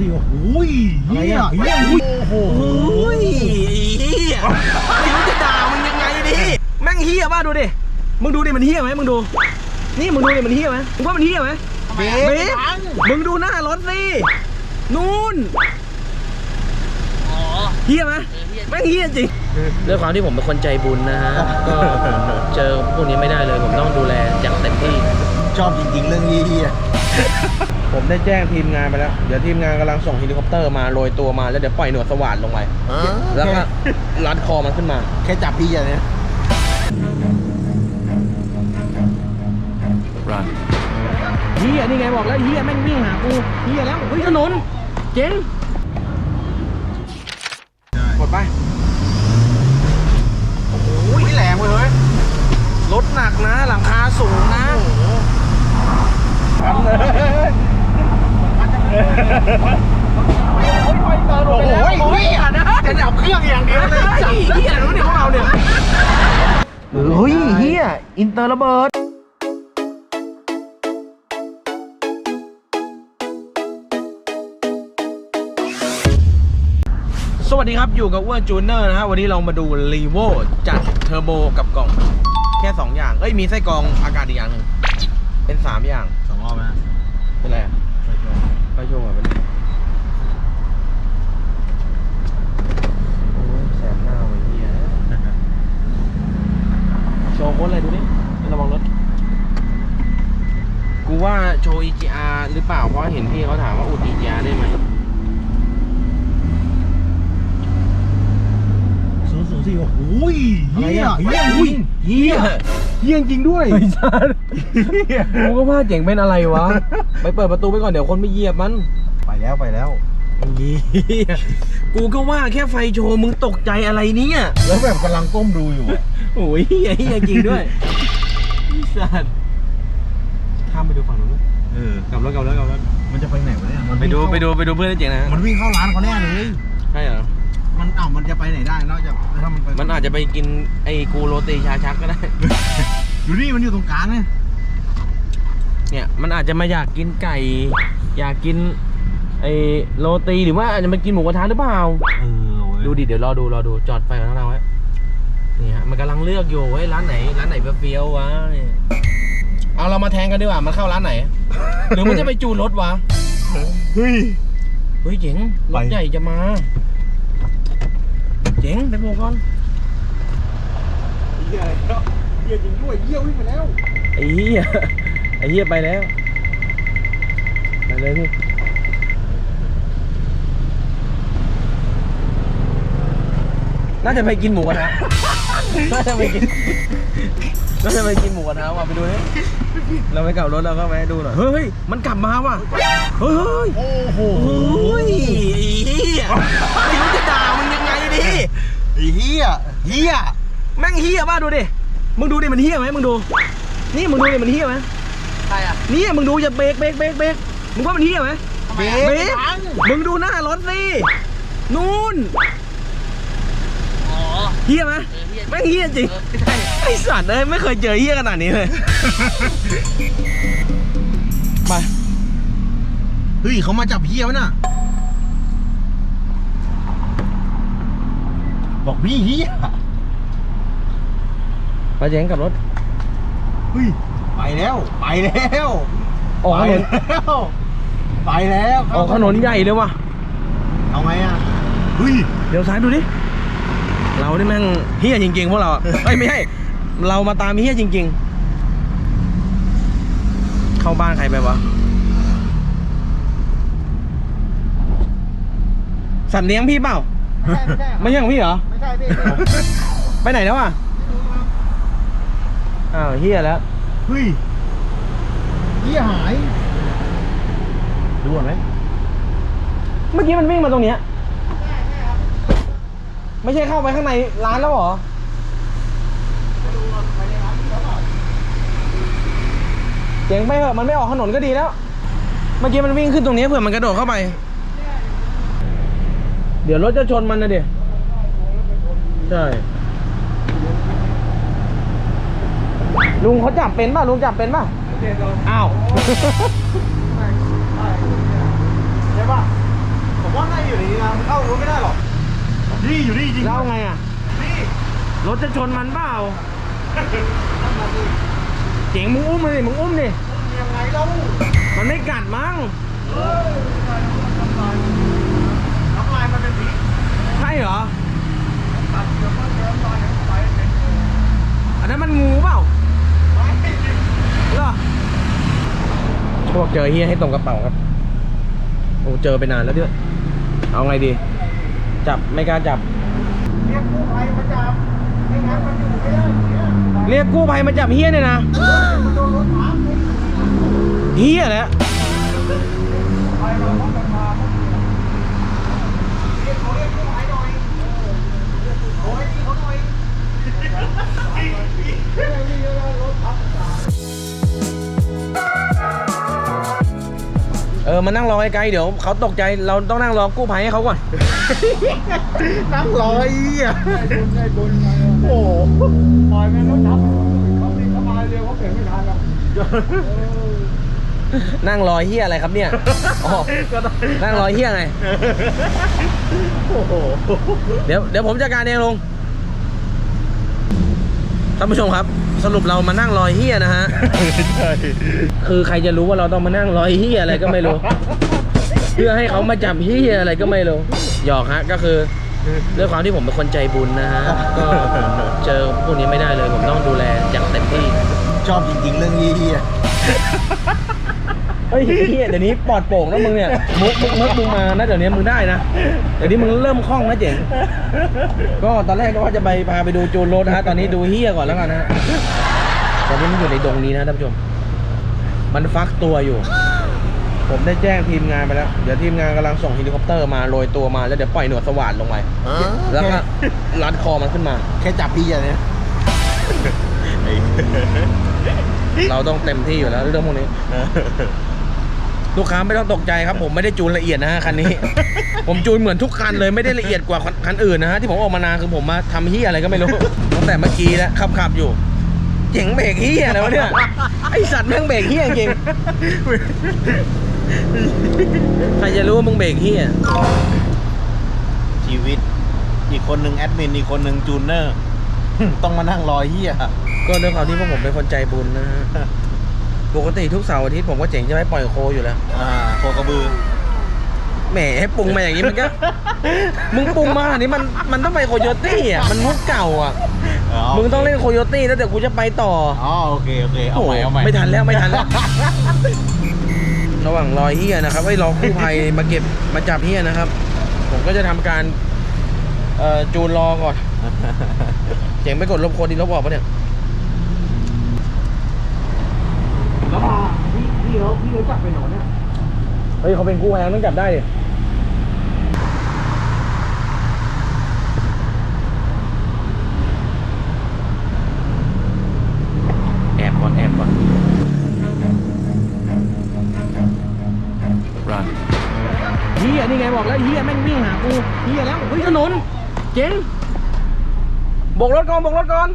สี่โอ้โหเฮียเฮียโอ้โหโอ้ยเฮียไม่รู้จะด่ามึงยังไงดิแม่งเฮียบ้าดูดิมึงดูดิมันเฮียไหมมึงดู นี่มึงดูดิมันเฮียไหมมึงว่ามันเฮียไหมเบเบสมึงดูหน้ารถสินู่นเฮียไหมแม่งเฮียจริงด้วยความที่ผมเป็นคนใจบุญนะฮะก็เจอพวกนี้ไม่ได้เลยผมต้องดูแลอย่างเต็มที่ ชอบจริงๆเรื่องเฮีย ผมได้แจ้งทีมงานไปแล้ว เดี๋ยวทีมงานกำลังส่งเฮลิคอปเตอร์มาโรยตัวมาแล้วเดี๋ยวปล่อยหนวดสว่านลงไป แล้วก็รัดคอมันขึ้นมา แค่จับพี่อย่างเนี้ยเฮียนี่ไงบอกแล้วเฮียแม่งวิ่งหากูเฮียแล้วเฮ้ยถนนเจ๋งกดไปโอ้ยแรงเว้ยเฮ้ยรถหนักนะ หลังคาสูงนะ โอ้โหเฮียจะดับเครื่องอย่างเดียวเลยเฮียรู้เนี่ยพวกเราเนี่ยเฮ้ยเฮียอินเตอร์ระเบิดสวัสดีครับอยู่กับอ้วนจูเนอร์นะฮะวันนี้เรามาดูรีโวจัดเทอร์โบกับกล่อง แค่ 2 อย่าง เอ้ยมีไส้กรองอากาศอีกอย่างหนึ่งเป็น 3 อย่างสองรอบนะเป็นไรอะไปโชว์อะเป็นโอ้ยแสบหน้าไว้เฮีย โชว์โค้ดอะไรดูดิระวังรถ กูว่าโชว์ EGR หรือเปล่า เพราะเห็นพี่เขาถามว่าอุด EGR ได้ไหมศูนย์ศูนย์สี่โอ้โหเฮียอะไรอะเฮียอุ้ยเฮียเฮียจริงด้วยไม่ใช่กูก็ว่าเจ๋งเป็นอะไรวะ ไปเปิดประตูไปก่อนเดี๋ยวคนไม่เหยียบมัน ไปแล้วไปแล้วเหี้ ยกูก็ว่าแค่ไฟโชว์มึงตกใจอะไรเนี่ยแล้วแบบกำลังก้มดูอยู่อะโอ้ยเฮียเฮียจริงด้วยสัตว์ข้ามไปดูฝั่งนู้นเออ กลับรถกลับรถกลับรถมันจะไปไหนวะเนี่ยมันไปดูวิ่งไปเข้าดูไปดูเพื่อนเจ๋งนะมันวิ่งเข้าร้านเขาแน่เลย ใช่เหรอ มันอ้าวมันจะไปไหนได้นอกจากถ้ามันไปมันอาจจะไปกินไอ้กูโรตีชาชักก็ได้ อยู่นี่มันอยู่ตรงกลางไงเนี่ยมันอาจจะมาอยากกินไก่ อยากกิน ไอ้โรตีหรือว่าอาจจะมากินหมูกระทะหรือเปล่า เออเว้ยดูดิเดี๋ยวรอดูรอดูจอดไฟข้างหน้าไว้นี่ฮะมันกำลังเลือกอยู่เว้ยร้านไหนร้านไหนเฟี้ยวๆวะเนี่ยเอาเรามาแทงกันดีกว่ามันเข้าร้านไหน หรือมันจะไปจูนรถวะเฮ้ย เฮ้ยเจ๋งรไป ถใหญ่จะมาเจ๋งไปโบกก่อนเฮียอะไรแล้วเฮียจริงด้วยเฮียวิ่งไปแล้วไอ้เหี้ยไอ้เหี้ยไปแล้วไปเลยพี่ น่าจะไปกินหมูกระทะน่าจะไปกินน่าจะไปกินหมูกระทะว่ะไปดูนี่เราไปกลับรถเราก็ไปดูหน่อย เฮ้ย มันกลับมาว่ะ เฮ้ย โอ้โหโอ้ยไอ้เหี้ยไม่รู้จะด่ามึงยังไงดิไอ้เฮียเฮียแม่งเฮี้ยบ้าดูดิ มึงดูดิมันเฮี้ยไหมมึงดู นี่มึงดูดิมันเฮี้ยไหมใครอะนี่มึงดูอย่าเบรกเบรกเบรกเบรกมึงว่ามันเฮี้ยไหมเบรเบรกกมึงดูหน้ารถสินู่น เฮี้ยไหมแม่งเฮี้ยจริงไอสัตว์เอ้ยไม่เคยเจอเฮี้ยขนาดนี้เลยไปเฮ้ยเขามาจับเฮียวะน่ะ บอกพี่เฮียไปเจ๊งกับรถเฮ้ยไปแล้วไปแล้วออกถไปนนแล้วไปแล้วออกถนนใหญ่เลยว่ะเอาไงอะเฮ้ยเดี๋ยวซ้ายดูดิ เรานี่แม่งเฮี้ยจริงๆพวกเราอะเอ้ยไม่ใช่เรามาตามเฮี้ยจริง ๆ เข้าบ้านใครไปวะสัตว์เลี้ยงพี่เปล่า ไม่ใช่ของพี่เหรอ ไม่ใช่พี่ไปไหนแล้วอะอ้าวเฮี้ยแล้วเฮ้ยเฮียหายดูก่อนไหมเมื่อกี้มันวิ่งมาตรงเนี้ย ไม่ใช่เข้าไปข้างในร้านแล้วเหรอเจ๋งไปเถอะมันไม่ออกถนนก็ดีแล้ว เมื่อกี้มันวิ่งขึ้นตรงนี้เผื่อมันกระโดดเข้าไป เดี๋ยวรถจะชนมันนะเดี๋ยวใช่ ลุงเขาจับเป็นป่ะ ลุงจับเป็นป่ะ อ้าว ใช่ป่ะแล้วเอาไม่ได้หรอก งอะรถจะชนมันเปล่าเจ๋งมึงอุ้มเลยมึงอุ้มดิยังไงเล่ามันไม่กัดมั้งน้ำลายมันเป็นสีใช่เหรอตัดเดี๋ยวมันเดินมาเดี๋ยวไปเป็นอันนั้นมันงูเปล่าไม่เหรอพวกเจอเฮียให้ตรงกระเป๋าครับโอ้เจอไปนานแล้วด้วย เอาไงดี จับไม่กล้าจับ เรียกกู้ภัยมาจับไม่งั้นมันอยู่ไม่ได้เนี่ยเรียกกู้ภัยมาจับเฮียเนี่ยนะมันโดนรถถังเฮียแหละไปเราต้องกันมาเรียกเขาเรียกกู้ภัยหน่อยโอ้ยนี่เขาหน่อยนี่รถทับ ออมานั่งรอไกลๆเดี๋ยวเขาตกใจเราต้องนั่งรอกู้ภัยให้เขาก่อน นั่งรอยอะได้บุญได้บุญโอ้โหปล่อยมันรถทับเขาตีเขามาเร็วเขาเปลี่ยนไม่ทันหรอกนั่งรอเฮียอะไรครับเนี่ยอ๋อนั่งรอเฮียไง โอ้โหเดี๋ยวเดี๋ยวผมจัดการเองลุงท่านผู้ชมครับ สรุปเรามานั่งรอยเฮียนะฮะ ใช่คือใครจะรู้ว่าเราต้องมานั่งรอยเฮียอะไรก็ไม่รู้ เพื่อให้เขามาจับเฮียอะไรก็ไม่รู้ หยอกฮะก็คือด้วยความที่ผมเป็นคนใจบุญนะฮะ ก็เจอพวกนี้ไม่ได้เลย ผมต้องดูแลอย่างเต็มที่ ชอบจริงๆเรื่องยี่อะ เฮ้ยเฮียเดี๋ยวนี้ปลอดโปร่งนะมึงเนี่ยมุกมุกมุกมึงมานะเดี๋ยวนี้มึงได้นะเดี๋ยวนี้มึงเริ่มคล่องนะเจ๋งก็ตอนแรกก็ว่าจะไปพาไปดูจูนรถนะฮะตอนนี้ดูเฮียก่อนแล้วกันนะฮะตอนนี้มันอยู่ในดงนี้นะท่านผู้ชม มันฟักตัวอยู่ ผมได้แจ้งทีมงานไปแล้ว เดี๋ยวทีมงานกำลังส่งเฮลิคอปเตอร์มาโรยตัวมาแล้วเดี๋ยวปล่อยหนวดสว่านลงไปแล้วก็รัดคอมันขึ้นมา แค่จับพี่อะเนี่ยเราต้องเต็มที่อยู่แล้วเรื่องพวกนี้ ลูกค้าไม่ต้องตกใจครับผมไม่ได้จูนละเอียดนะฮะคันนี้ ผมจูนเหมือนทุกคันเลยไม่ได้ละเอียดกว่าคันอื่นนะฮะที่ผมออกมานานคือผมมาทำเฮียอะไรก็ไม่รู้ตั้งแต่เมื่อกี้แล้วขับขับอยู่เจ๋งเบรกเฮียอะไรวะเนี่ยไอสัตว์แม่งเบรกเฮียจริงใครจะรู้ว่ามึงเบรกเฮียชีวิต อีกคนหนึ่งแอดมินอีกคนหนึ่งจูนเนอร์ต้องมานั่งรอเฮียก็ด้วยความที่พวกผมเป็นคนใจบุญนะฮะ ปกติทุกเสาร์อาทิตย์ผมก็เจ๋งจะไม่ปล่อยโคอยู่แล้วอ่าโคกระบือแหมให้ปรุงมาอย่างนี้มันก็ มึงปรุงมาอันนี้มันมันต้องไปโคโยตี้อะมันมุกเก่าอะมึงต้องเล่นโคโยตี้แล้วเดี๋ยวกูจะไปต่ออ๋อโอเคโอเคเอาใหม่เอาใหม่ไม่ทันแล้วไม่ทันแล้วระหว่างรอเฮียนะครับไอ้ยรอกู้ภัยมาเก็บมาจับเฮียนะครับ ผมก็จะทำการเอ่อจูนรอก่อนเจ๋งไปกดลบโคดดีลบออกปะเนี่ย แล้วมา พี่พี่เขาพี่เขาจับไปหนอนเนี่ยเฮ้ยเขาเป็นกู้ภัยเขาต้องจับได้ดิแอบก่อนแอบก่อนรันเฮียนี่ไงบอกแล้วเฮียแม่งวิ่งหากูเฮียแล้วเฮ้ยถนนเจ๋งโบกรถก่อนโบกรถก่อน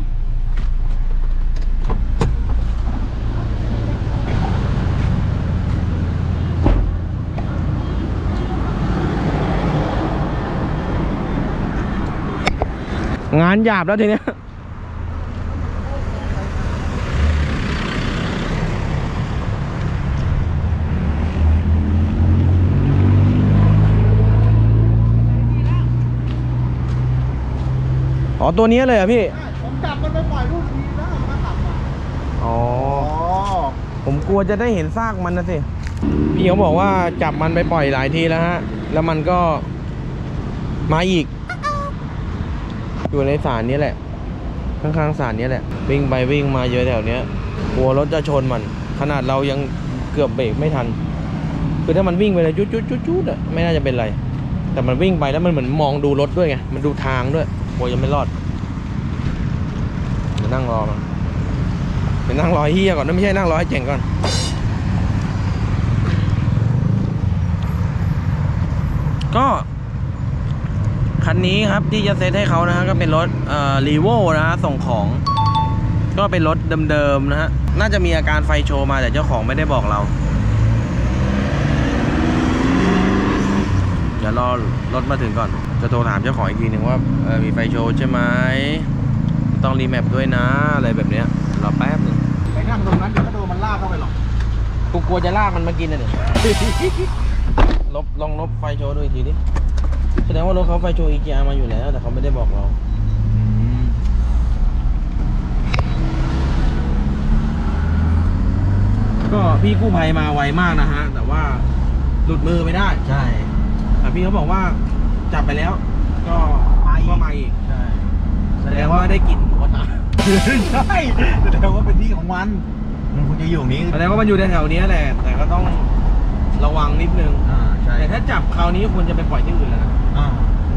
งานหยาบแล้วทีเนี้ยอ๋อตัวนี้เลยเหรอพี่ ผมจับมันไปปล่อยลูกทีแล้วมันกลับมาอ๋ออ๋อ ผมกลัวจะได้เห็นซากมันนะสิ พี่เขาบอกว่าจับมันไปปล่อยหลายทีแล้วฮะ แล้วมันก็มาอีก อยู่ในสารนี้แหละ ข้างๆสารนี้แหละ วิ่งไปวิ่งมาเยอะแถวเนี้ยกลัวรถจะชนมัน ขนาดเรายังเกือบเบรกไม่ทัน คือถ้ามันวิ่งไปเลยจุดจุดจุดจุดอะไม่น่าจะเป็นไร แต่มันวิ่งไปแล้วมันเหมือนมองดูรถด้วยไง มันดูทางด้วยกลัวยังไม่รอดมานั่งรอมันไปนั่งรอเฮียก่อนนะไม่ใช่นั่งรอให้เจ๋งก่อนก็ นนี้ครับที่จะเซตให้เขานะฮะก็เป็นรถเอ่อรีโวนะฮะส่งของ ก็เป็นรถเดิมๆนะฮะน่าจะมีอาการไฟโชว์มาแต่เจ้าของไม่ได้บอกเราเดี๋ยวรอรถมาถึงก่อน จะโทรถามเจ้าของอีกทีหนึ่งว่าเออมีไฟโชว์ใช่ไหมต้องรีแมปด้วยนะอะไรแบบเนี้ยรอแป๊บหนึงไปนั่งตรงนั้นเดี๋ยวก็โดนมันลากเข้าไปหรอกกูกลัวจะลากมันมากินนะเนี่ยลบลองลบไฟโชว์ดูอีกทีดิ แสดงว่ารถเขาไฟโชว์ EGR มาอยู่แล้ว แต่เขาไม่ได้บอกเรา ก็พี่กู้ภัยมาไวมากนะฮะ แต่ว่าหลุดมือไม่ได้ใช่แต่พี่เขาบอกว่าจับไปแล้ว ก็มาอีกก็มาอีกใช่แสดงว่าได้กลิ่นหมูกระทะใช่แสดงว่าเป็นที่ของมันมันควรจะอยู่นี้แสดงว่ามันอยู่แถวๆเนี้ยแหละ แต่ก็ต้องระวังนิดนึง อ่า ใช่ แต่ถ้าจับคราวนี้ควรจะไปปล่อยที่อื่นแล้วนะ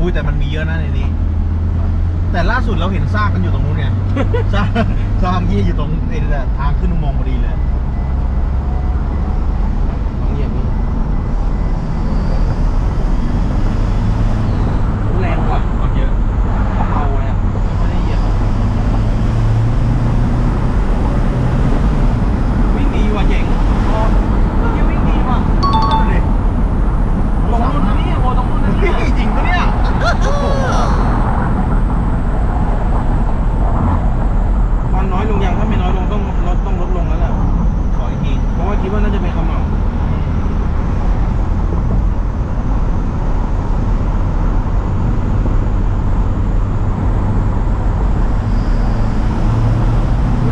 อ่าอุ้ยแต่มันมีเยอะนะในนี้ แต่ล่าสุดเราเห็นซากกันอยู่ตรงนู้นไงซากซากยี่อยู่ตรงไอ้นี่แหละทางขึ้นอุโมงค์พอดีเลย ลองเหยียบดูแรงกว่าเยอะเบาเลยอะไม่ได้เหยียบวิ่งดีว่ะเจ๋งอ๋อเมื่อกี้วิ่งดีว่ะลงรุ่นนะเนี่ยโอ้ตรงรุ่นนะเนี่ย จริงปะเนี่ย ควันน้อยลงยังถ้าไม่น้อยลงต้องลดต้องลดลงแล้วแหละ ขออีกที เพราะว่า คิดว่าน่าจะเป็นขมเหลา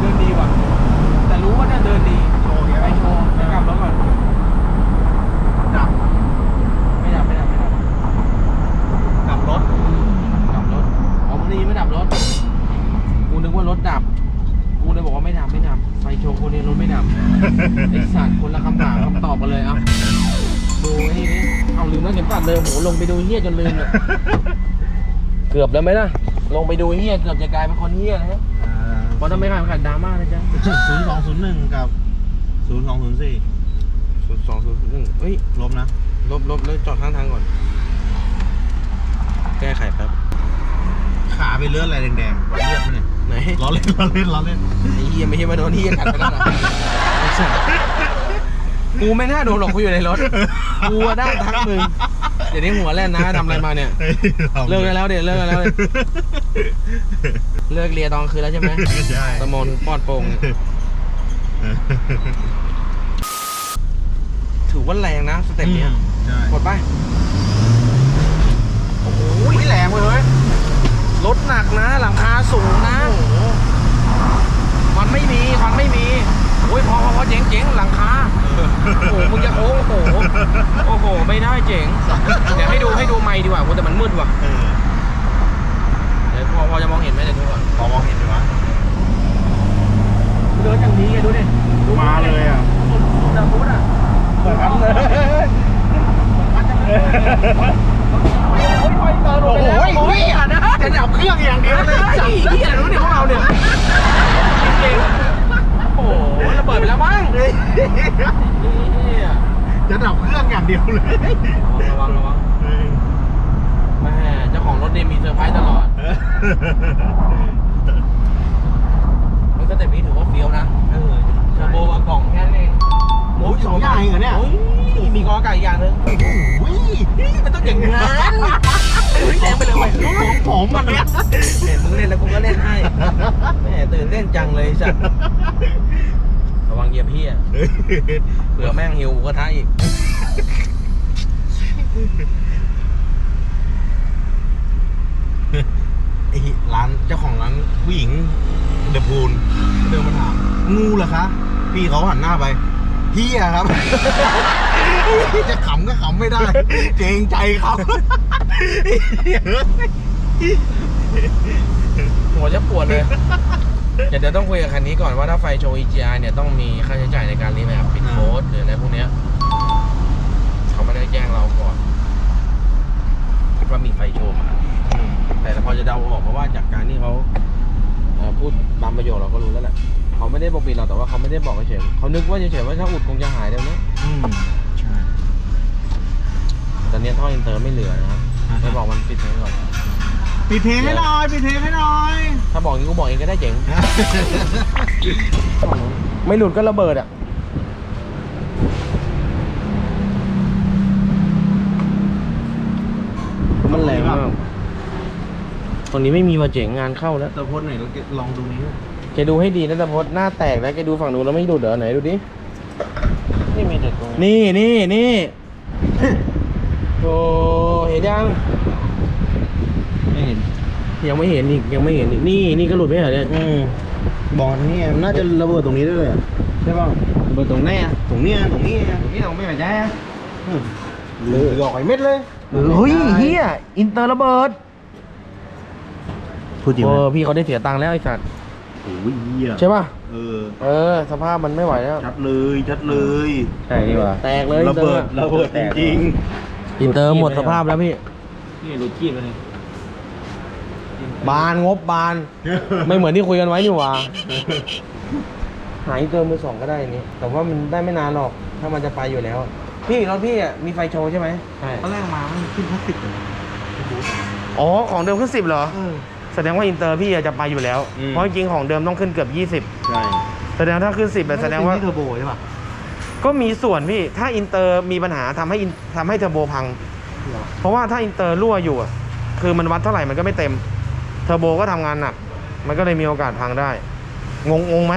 เดินดีว่ะ แต่รู้ว่าเนี่ยเดินดี โชว์เนี่ย ไปโชว์เดี๋ยวกลับรถก่อน ดับ ไม่ดับไม่ดับไม่ดับ ดับรถ ดับรถอ๋อมันนี่ไม่ดับรถ กูนึกว่ารถดับ กูเลยบอกว่าไม่ดับไม่ดับ ไฟโชว์คนนี้รถไม่ดับ ไอสัตว์คนละคำถามคำตอบกันเลยเอาดูไอ้นี่นี่ เอาลืมแล้วเข็มขัดเลยโหลงไปดูเฮี้ยจนลืมเลยเกือบแล้วไหมล่ะลงไปดูเฮี้ยเกือบจะกลายเป็นคนเฮี้ยนะฮะเพราะถ้าไม่ขายขัดดราม่านะจ๊ะศูนย์สองศูนย์หนึ่งกับศูนย์สองศูนย์สี่ศูนย์สองศูนย์หนึ่งเฮ้ยลบนะ ลบลบแล้วจอดข้างทางก่อน แก้ไขแป๊บ ขาไปเลือดอะไรแดงๆเลือดมันเนี่ยไหนล้อเล่นล้อเล่นล้อเล่นไอ้เฮี้ยไม่ใช่มาโดนเฮี้ยกัดไปแล้วนะไอ้สัตว์กูไม่น่าโดนหรอกกูอยู่ในรถ กูอะได้ทักมึงเดี๋ยวนี้หัวแล่นนะทำอะไรมาเนี่ยเลิกได้แล้วเดี๋ยวเลิกได้แล้วเดี๋ยวเลิกเรียนตอนคืนแล้วใช่ไหมใช่ตะมนปอดโป่งถือว่าแรงนะสเต็ปเนี้ยใช่กดไปโอ้โหแรงเว้ยเฮ้ยรถหนักนะ หลังคาสูงนะควันไม่มีควันไม่มี โอ้ยพอพอพอเจ๋งเจ๋งหลังคาโอ้โหมึงจะโค้งโอ้โหโอ้โหไม่ได้เจ๋งเดี๋ยวให้ดูให้ดูไม้ดีกว่าโอ้แต่มันมืดว่ะเออเดี๋ยวพอพอจะมองเห็นไหมเดี๋ยวดูก่อน พอมองเห็นไหมวะ เดินอย่างนี้ไงดูดิดู มาเลยอะ ดาพุดอะ เหมือนกันเลยโอ้โหเหี้ยนะจะดับเครื่องอย่างเดียวเลย ไอ้เหี้ยรู้เนี่ยพวกเราเนี่ยจริงๆโอ้โหระเบิดไปแล้วมั้งเหี้ย จะดับเครื่องอย่างเดียวเลย ระวังระวังแม่เจ้าของรถเนี่ยมีเซอร์ไพรส์ตลอดเฮ้ยก็แต่นี้ถือว่าเฟี้ยวนะ เออ เทอร์โบกับกล่องแค่นั้นเอง โอ้ยสองอย่างเองเหรอเนี่ย โอ้ ยมีกออากาศอีกอย่างหนึงโอ้ยมันต้องอย่างนั้นเฮ้ยแรงไปเลยเว้ยของผมมันเนี่ยเห็นมึงเล่นแล้วกูก็เล่นให้แม่ตื่นเต้นจังเลยจ้ะระวังเหยียบพี่อะเผื่อแม่งหิวหมูกระทะอีกไอ้ร้านเจ้าของร้านผู้หญิงเดอะพูลเดินมาถามงูเหรอคะ พี่เขาหันหน้าไปเฮียครับ จะขำก็ขำไม่ได้เกรงใจเขาหัวจะปวดเลยเดี๋ยวเดี๋ยวต้องคุยกับคันนี้ก่อนว่าถ้าไฟโชว์ EGR เนี่ยต้องมีค่าใช้จ่ายในการรีแมปปิดโค้ดหรืออะไรพวกเนี้ยเขาไม่ได้แจ้งเราก่อนว่ามีไฟโชว์มาแต่พอจะเดาออกเพราะว่าจากการที่เขาเอ่อพูดบางประโยคเราก็รู้แล้วแหละเขาไม่ได้บอกปิดเราแต่ว่าเขาไม่ได้บอกเฉยๆเขานึกว่าเฉยๆว่าถ้าอุดคงจะหายเดี๋ยวนี้อืมใช่แต่เนี้ย ท่ออินเตอร์ไม่เหลือนะครับอ่าฮะไม่บอกมันปิดไว้ก่อนปิดเทให้หน่อยปิดเทให้หน่อยถ้าบอกอย่างนี้กูบอกเองก็ได้เจ๋ง ไม่หลุดก็ระเบิดอะ มันแรงมากตรงนี้ไม่มีว่าเจ๋งงานเข้าแล้วตะพดไหนลองลองดูนี้แกดูให้ดีนะตะพดหน้าแตกแล้วแกดูฝั่งนู้นแล้วไม่ดูเดี๋ยวไหนดูดิ นี่มีแต่ตรงนี่นี่นี่ โอ้เห็นยัง ไม่เห็นยังไม่เห็นอีกยังไม่เห็นอีกนี่นี่ก็หลุดไม่เหรอเนี่ยอืมบอลนี่น่าจะระเบิดตรงนี้ได้เลยอะใช่ป่ะระเบิดตรงไหนอะตรงเนี้ยตรงนี้อะตรงนี้ตรงไม่ใช่อะอืมหรือหลอกไอ้เม็ดเลยเฮ้ยเฮียอินเตอร์ระเบิดพูดจริงเอไหมอพี่เขาได้เสียตังค์แล้วไอ้สัตว์โอ้ยเหี้ยใช่ป่ะเออเออ สภาพมันไม่ไหวแล้วชัดเลยชัดเลยใช่ดีกว่าแตกเลยระเบิดระเบิดจริง อินเตอร์หมดสภาพแล้วพี่นี่หลุดขี้ไปเลยบานงบบาน ไม่เหมือนที่คุยกันไว้นี่หว่า หาอินเตอร์มือสองก็ได้นี่ แต่ว่ามันได้ไม่นานหรอกถ้ามันจะไปอยู่แล้ว พี่รถพี่อะมีไฟโชว์ใช่ไหมใช่ตอนแรกมามันขึ้นพลาสติกเลยอ๋อของเดิมขึ้นสิบเหรอเออแสดงว่าอินเตอร์พี่อะจะไปอยู่แล้วอืมเพราะจริงๆของเดิมต้องขึ้นเกือบยี่สิบใช่แสดงถ้าขึ้นสิบแสดงว่าที่เทอร์โบใช่ป่ะ ก็มีส่วนพี่ถ้าอินเตอร์มีปัญหาทำให้อินทำให้เทอร์โบพัง เพราะว่าถ้าอินเตอร์รั่วอยู่คือมันวัดเท่าไหร่มันก็ไม่เต็มเทอร์โบก็ทำงานหนัก มันก็เลยมีโอกาสพังได้ งงงงไหม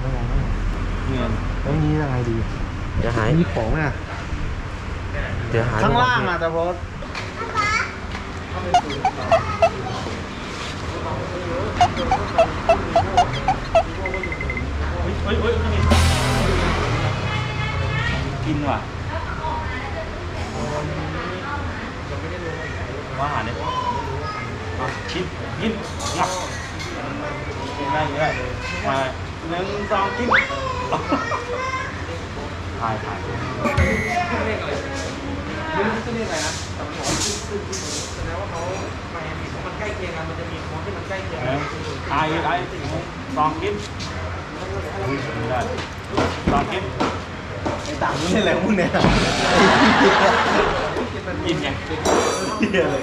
ไม่งงไม่งงเงินแล้วนี้ยังไงดีเดี๋ยวหายมีของอะเดี๋ยวหายข้างล่างอะแต่พอเฮ้ยเฮ้ย กินว่ะว่าอาหารเนี่ยอะชิมกินงับง่ายง่ายมาหนึ่งสองกินถ่ายถ่ายไม่รู้จะเรียกอะไรนะแต่มันบอกว่าขึ้นขึ้นขึ้นแสดงว่าเขาไมอามี่มันใกล้เคียงกันมันจะมีโค้ดที่มันใกล้เคียงกันถ่ายถ่ายหนึ่งสองกินไม่ได้สองกินไอ้ ต่างมึงเล่นอะไรของมึงเนี่ยกินไงเหี้ยเลย